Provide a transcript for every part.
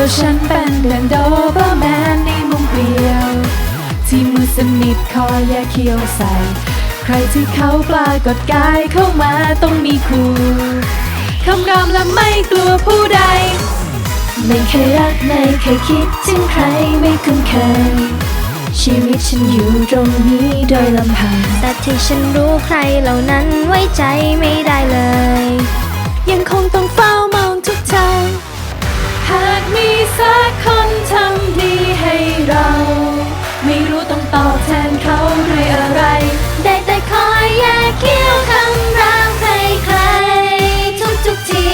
ก็ตัวฉันเป็นดังโดเบอร์แมนในมุมเปลี่ยว ที่มือสนิทคอยแยกเคี้ยวใส่ ใครที่เขาปรากฏกายเข้ามาต้องมีคู่คำรามและไม่กลัวผู้ใด ไม่เคยรักไม่เคยคิดถึงใครไม่คุ้นเคย ชีวิตฉันอยู่ตรงนี้โดยลำพัง แต่ที่ฉันรู้ใครเหล่านั้นไว้ใจไม่ได้เลย ยังคงต้องเฝ้า มีสักคนทำดีให้เรา ไม่รู้ต้องตอบแทนเขาด้วยอะไร ได้แต่คอยแยกเคี้ยวคำรามใครๆทุกๆที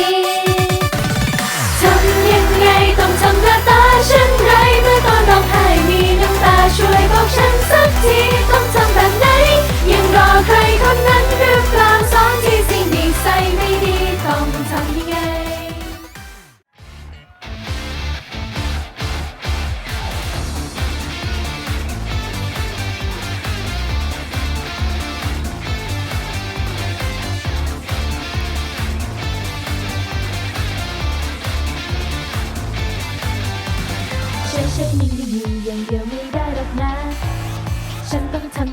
ทำยังไงต้องทำหน้าตาเช่นไรเมื่อตอนร้องไห้มีน้ำตาช่วยบอกฉันสักทีต้องทำแบบไหนยังรอใครคนนั้น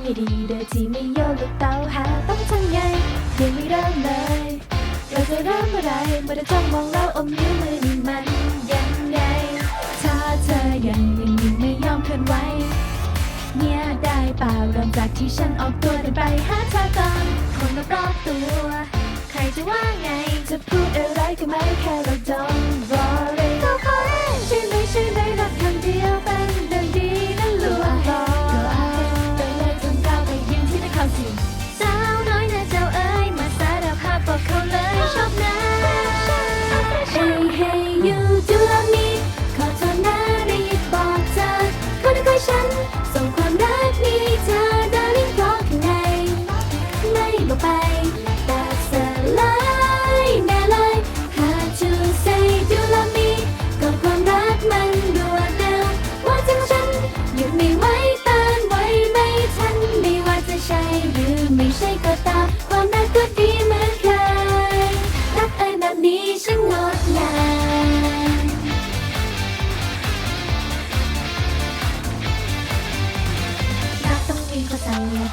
ต้องทำให้ดีโดยที่ไม่โยนลูกเตาหาต้องทำไงยังไม่เริ่มเลย เราจะเริ่มเมื่อไรเมื่อได้จ้องมองเราอมนิ้วมือนี่มันยังไงถ้าเธอยังนิ่งไม่ยอมเคลื่อนไหวเนี่ยได้เปล่าเริ่มจากที่ฉันออกตัวเดินไปหาเธอก่อนคนรอบๆตัว ใครจะว่าไงจะพูดอะไรก็ไม่แค่เรา don't worry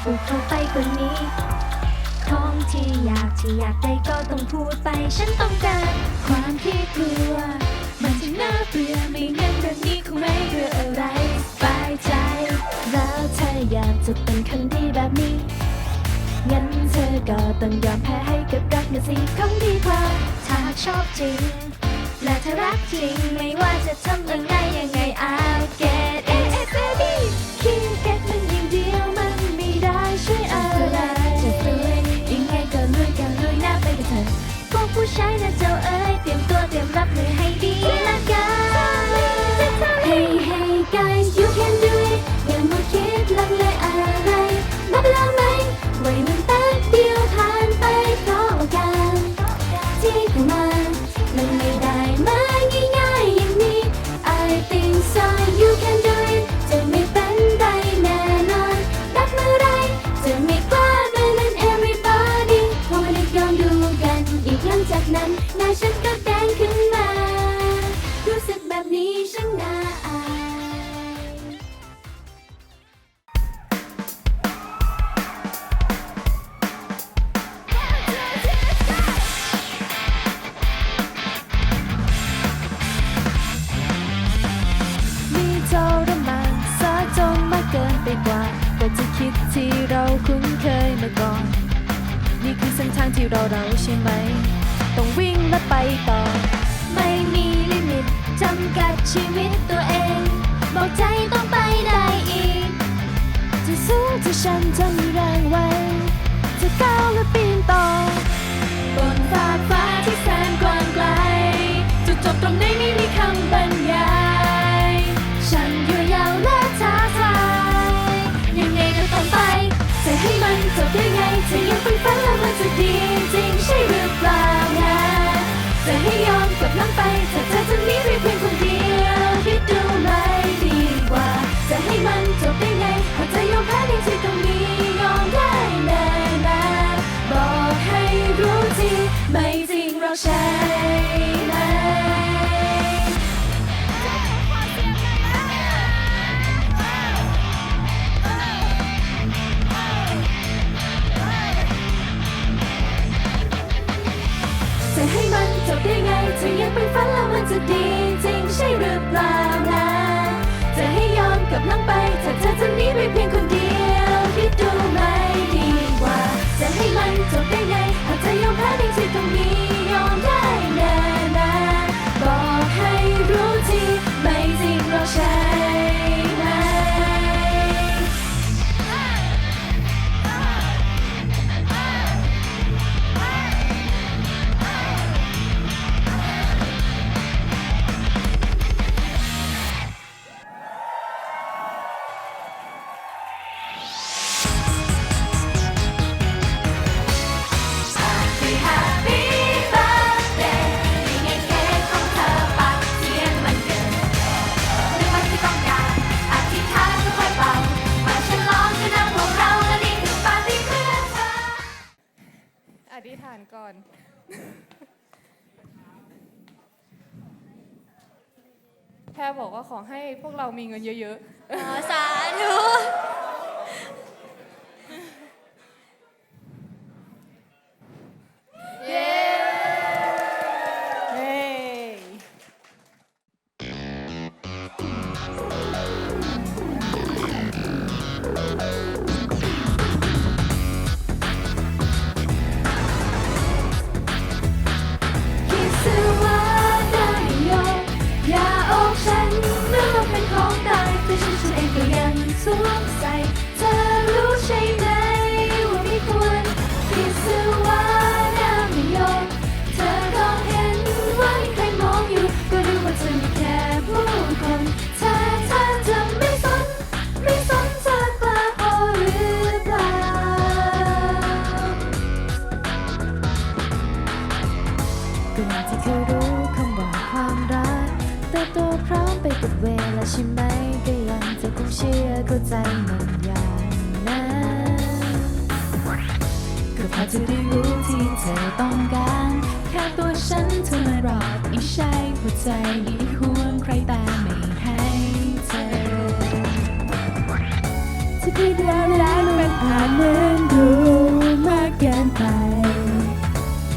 ปลูกเข้าไปกว่านี้ของที่อยากที่อยากได้ก็ต้องพูดไป ฉันต้องการความที่กลัว มันจะน่าเบื่อไม่งั้นเรื่องนี้คงไม่เรื่องอะไรสบายใจ แล้วเธออยากจะเป็นคนดีแบบนี้ งั้นเธอก็ต้องยอมแพ้ให้กับรักนะสิของดีกว่าถ้าชอบจริง และถ้ารักจริงไม่ว่าจะทำยังไง อให้ดีละกัน จะให้ยอมกับน้ำไปถ้าเธอจะหนีไปเพียงคนเดียว จะยังเป็นฝันแล้วมันจะดีจริงใช่หรือเปล่านะจะให้ย้อนกลับหลังไปถ้าเธอจะหนีไปเพียงคน อธิษฐานก่อน แพรบอกว่าขอให้พวกเรามีเงินเยอะๆสาธุ ดีห่วงใครแต่ไม่ให้เธอจะคิดแล้วแล้วมันเหมือนรู้มากเกินไป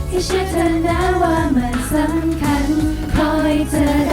ให้เชื่อเธอนะว่ามันสำคัญคอยเธอ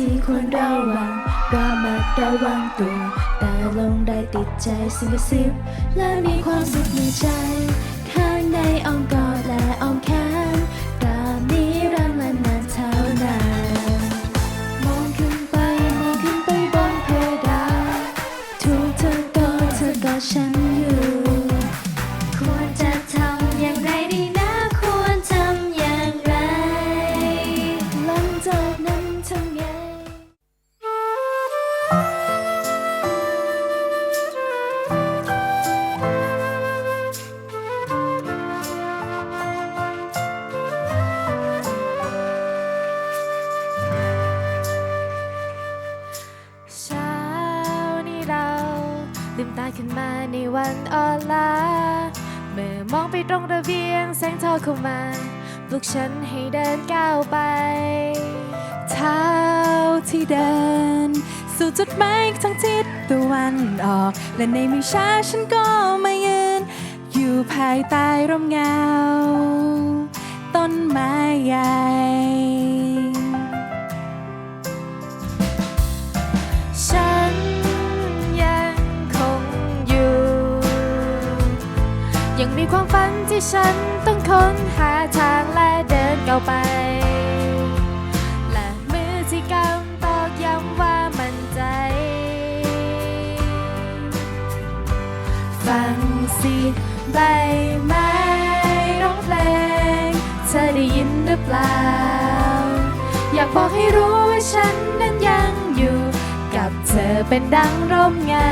ที่ควรระวังระมาดระวังตัว แต่ลงได้ติดใจสิ่งกระซิบและมีความสุขในใจ ข้างในอ้อมกอดและอ้อมแค งแสงทอเข้ามาปลุกฉันให้เดินก้าวไป เท้าที่เดิน สู่จุดหมายทั้งทิศตะวันออก และในไม่ช้าฉันก็มายืน อยู่ภายใต้ร่มเงา ต้นไม้ใหญ่ มีความฝันที่ฉันต้องค้นหาทางและเดินเข้าไป และมือที่กำตอกย้ำว่ามั่นใจ ฟังสิใบไม้ร้องเพลง เธอได้ยินหรือเปล่า อยากบอกให้รู้ว่าฉันนั้นยังอยู่ กับเธอเป็นดังร่มเงา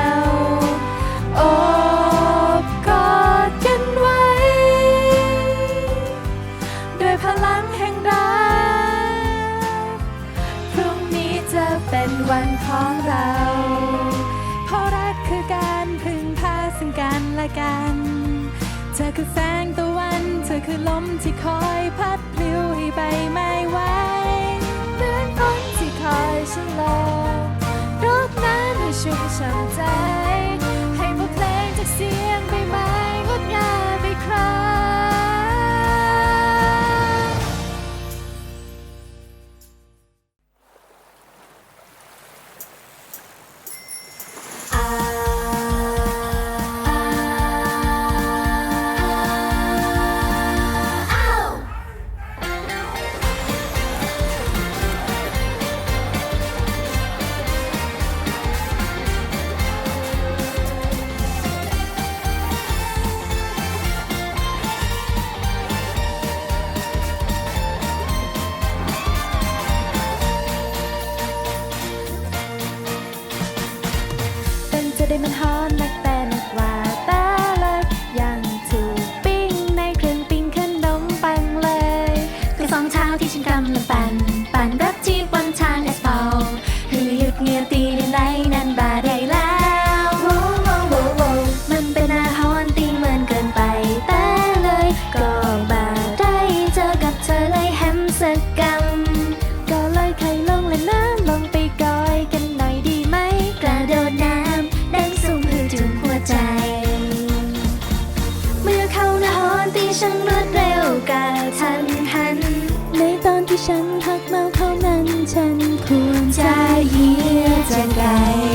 ที่ฉันหักมากเท่านั้นฉันควรจะเยียจะไกล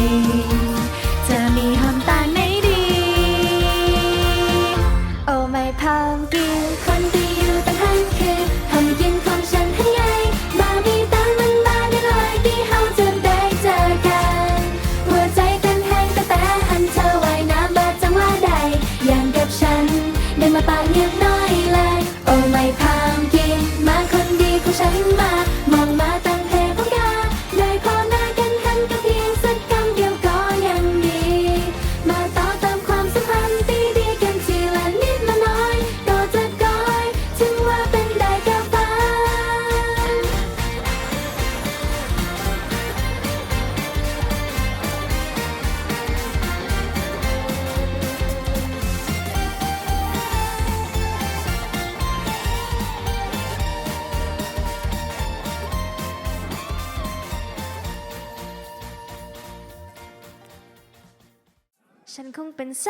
งเป็นแซ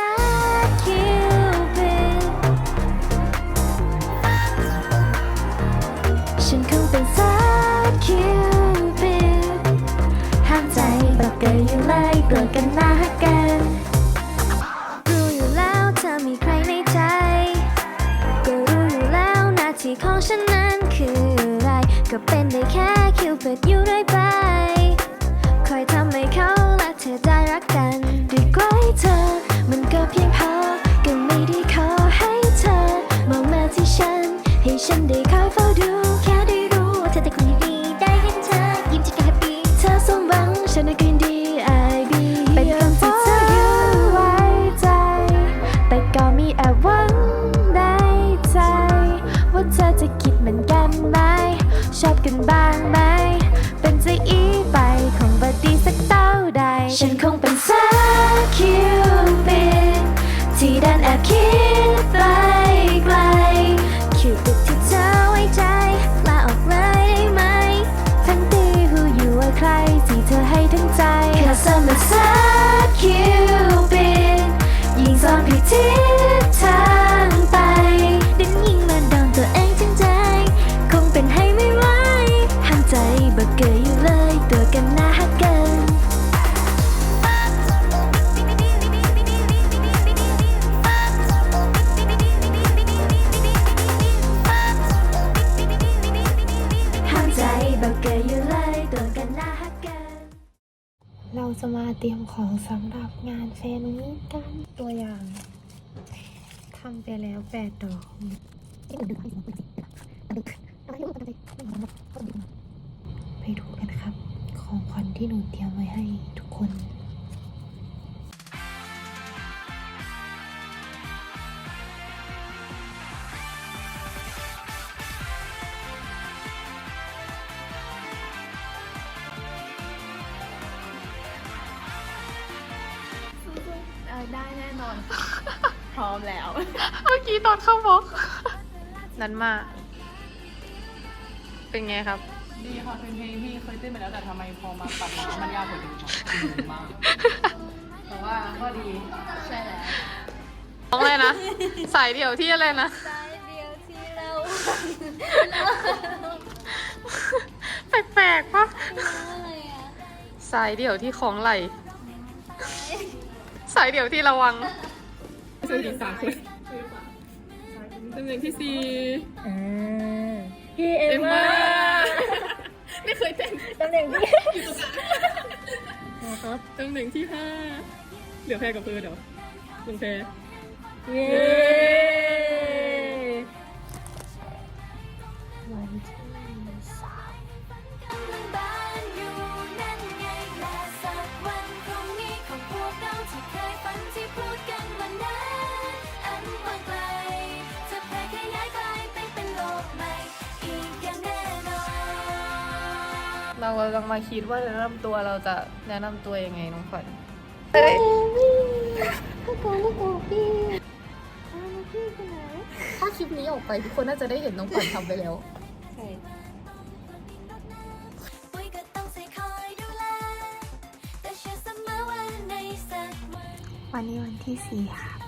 ดคิวบิฉันคงเป็นแซดคิวบิดห้ามใจบอกกันอยู่เลยกลัวกันหน้ากันรู้อยู่แล้วเธอมีใครในใจ ก็รู้อยู่แล้วหน้าที่ของฉันนั้นคืออะไร ก็เป็นได้แค่คิวบิดอยู่เรื่อยไป คอยทำให้เขาและเธอได้รักกัน ดีกว่าเธอ เพียงพอ ก็ไม่ได้ขอให้เธอ มองมาที่ฉัน ให้ฉันได้คอยเฝ้า ดั เราจะมาเตรียมของสำหรับงานแฟนมีตกันตัวอย่างทำไปแล้วแปดดอกไปดูกันครับ ของขวัญที่หนูเตรียมไว้ให้ทุกคน เมื่อกี้ตอนเข้าบล็อกนั้นมา เป็นไงครับ ดีค่ะเป็นเพลงที่เคยเต้นไปแล้วแต่ทำไมพอมาปรับมามันยากกว่าเดิมค่ะงงมากแต่ว่าก็ดีใช่แล้วร้องเลยนะ สายเดี่ยวที่อะไรนะ สายเดียวที่เราแปลกๆปะอะไรอะสายเดี่ยวที่ของไหล สายเดี่ยวที่ระวังคือดีสามคน ตำแหน่งที่สี่พี่เอเอ็มมมามาไม่เคยเต้นตำแหน่งที่ตำแหน่งที่ห้าเหลือแพรกับเพิร์ดเหรอลงแพรเย้ กำลังมาคิดว่าแนะนำตัวเราจะแนะนำตัวยังไงน้องขวัญก็โกงก็โกงพี่อ้าวพี่ไปไหนถ้าคลิปนี้ออกไปทุกคนน่าจะได้เห็นน้องขวัญทำไปแล้วไว้ก็ต้องใส่คอยดูแลแต่เชื่อเสมอว่าในสักวันวันนี้วันที่สี่ค่ะ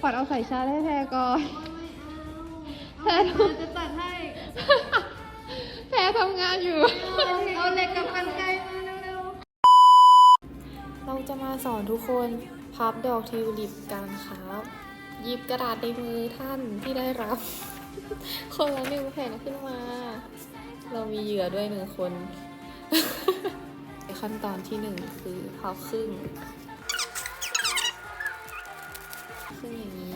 ขวัญเอาใส่ชาให้แพรก่อน แพรจะตัดให้ แพรทำงานอยู่ เอาเหล็กกับกันไกมาเร็วๆ เราจะมาสอนทุกคนพับดอกทิวลิปกันครับ หยิบกระดาษในมือท่านที่ได้รับ คนละหนึ่งแผ่นขึ้นมา เรามีเหยื่อด้วยหนึ่งคน ขั้นตอนที่หนึ่งคือพับครึ่ง ครึ่งอย่างนี้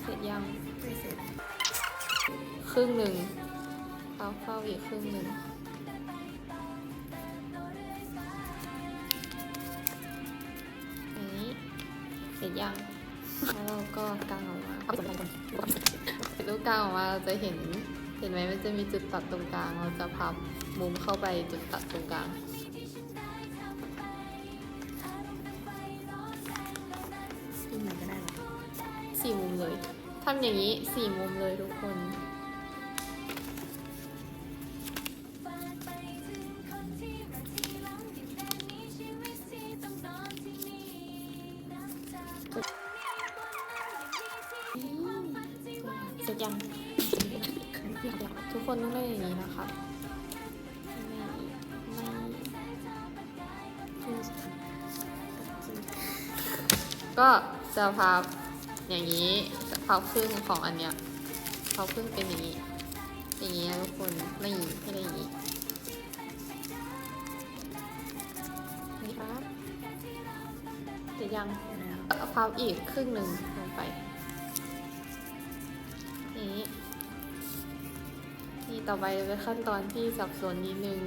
เสร็จยังไม่เสร็จครึ่งหนึ่งเอาเข้าอีกครึ่งหนึ่งอย่างนี้เสร็จยัง แล้วเราก็กางออกมาเอาไปก่อนลูกกางออกมาเราจะเห็น เห็นไหมมันจะมีจุดตัดตรงกลาง เราจะพับมุมเข้าไปจุดตัดตรงกลาง อย่างนี้สี่มุมเลยทุกคน เสร็จยังทุกคนต้องได้อย่างนี้นะคะไม่ไม่ก็จะพับอย่างนี้ พับครึ่งของอันเนี้ยพับครึ่งเป็นอย่างนี้ อย่างนี้ทุกคนนี่ให้ได้อย่างนี้นี่ครับเดี๋ยวยังพับอีกครึ่งหนึ่งลงไปนี้นี่ต่อไปเป็นขั้นตอนที่สับสนนิดนึง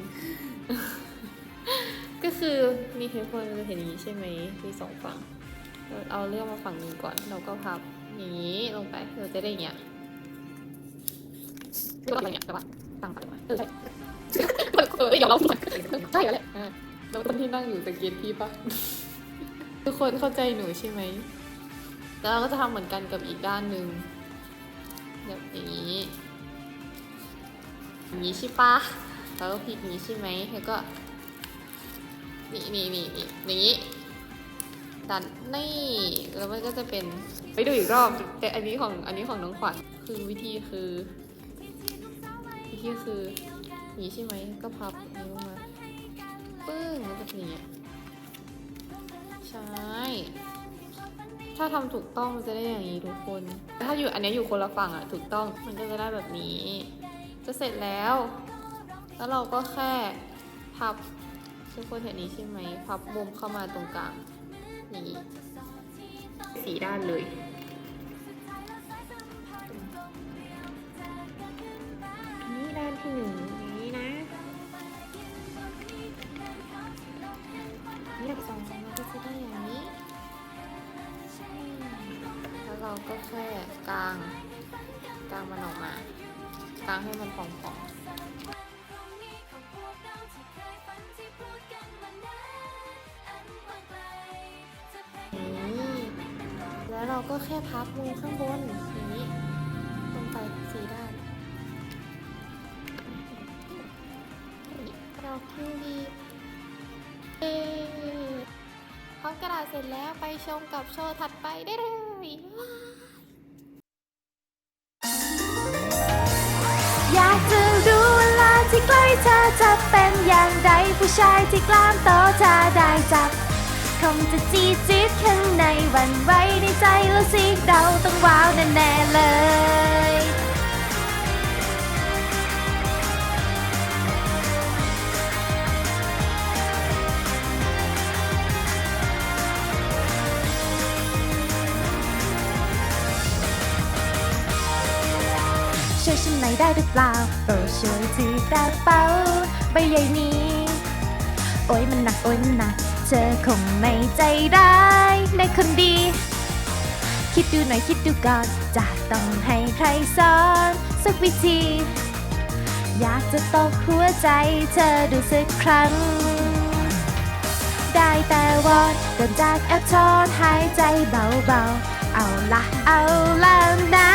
ก็คือมีเทปโฟนจะเห็นอย่างนี้ใช่ไหมมีสองฝั่งเราเอาเรื่องมาฝั่งหนึ่งก่อนเราก็พับ อย่างนี้ลงไปเราจะได้อย่างเงี้ยไม่รู้อะไรเนี่ยแต่ว่าตั้งไปมาเออใช่เอออย่าเราหมดใช่แล้วแหละอ่าแล้วคนที่นั่งอยู่ตะเกียบพี่ปะทุกคนเข้าใจหนูใช่ไหมแล้วเราก็จะทำเหมือนกันกับอีกด้านหนึ่งแบบอย่างนี้อย่างนี้ใช่ปะแล้วก็พลิกอย่างนี้ใช่ไหมแล้วก็ นี่นี่นี่นี่อย่างนี้ ดันนี่แล้วมันก็จะเป็นไปดูอีกรอบแต่อันนี้ของอันนี้ของน้องขวัญคือวิธีคือ วิธีคืออย่างนี้ใช่ไหมก็พับนิ้วมาปึ้งแล้วก็เป็นอย่างเงี้ใช่ถ้าทำถูกต้องมันจะได้อย่างนี้ทุกคน ถ้าอยู่อันนี้อยู่คนละฝั่งอะถูกต้องมันก็จะได้แบบนี้ จะเสร็จแล้ว แล้วเราก็แค่พับทุกคนเห็นนี้ใช่ไหมพับมุมเข้ามาตรงกลาง นี่สีด้านเลย นี่ด้านที่หนึ่งนี้นะเลือกสองมันก็จะได้อย่างนี้ แล้วเราก็แค่กลางกลางมันออกมากลางให้มันพองๆ ก็แค่พับมุมข้างบนอย่างนี้ลงไปสีด้านเราคิวดีเย้พับกระดาษเสร็จแล้วไปชมกับโชว์ถัดไปได้เลยอยากจะรู้เวลาที่ใกล้เธอจะเป็นอย่างไรผู้ชายที่กล้ามโตจะได้จับ คงจะจีดจี๊ดข้างในวันไหวในใจแล้วสิเราต้องว้าวแน่ๆเลยช่วยฉันหน่อยได้หรือเปล่าโปรดช่วยถือกระเป๋าใบใหญ่นี้ โอ้ยมันหนัก โอ้ยมันหนัก ธอคงไม่ใจร้ายในคนดี คิดดูหน่อยคิดดูก่อนจะต้องให้ใครสอนสักวิธี อยากจะตกหัวใจเธอดูสักครั้ง ได้แต่วอนเกินจากแอบทอนหายใจเบาๆ เอาละเอาละนะ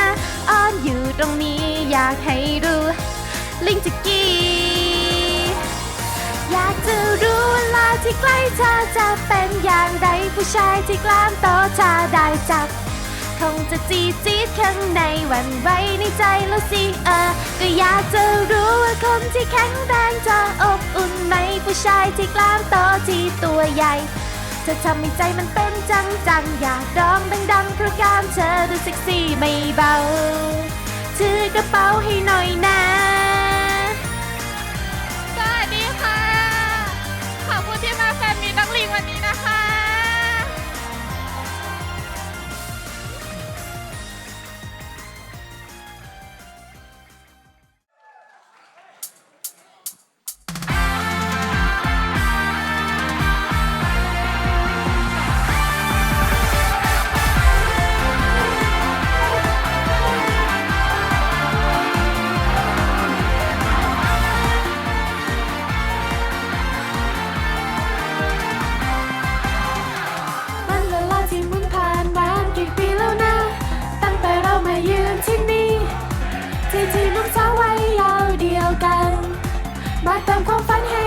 อ้อนอยู่ตรงนี้อยากให้รู้ ลิงจะกี้ จะรู้เวลาที่ใกล้เธอจะเป็นอย่างไรผู้ชายที่กล้ามโตถ้าได้จับ คงจะจีดจี๊ดข้างในหวันไหวในใจแล้วสิเออ ก็อยากจะรู้ว่าคนที่แข็งแรงจะอบอุ่นไหมผู้ชายที่กล้ามโตที่ตัวใหญ่เธอทำให้ใจมันเป็นจังจังๆอยากร้องดังๆเพราะการเธอดูเซ็กซี่ไม่เบาถือกระเป๋าให้หน่อยนะ ที่ที่น้องสาวไว้ยาวเดียวกัน มาเติมความฝันให้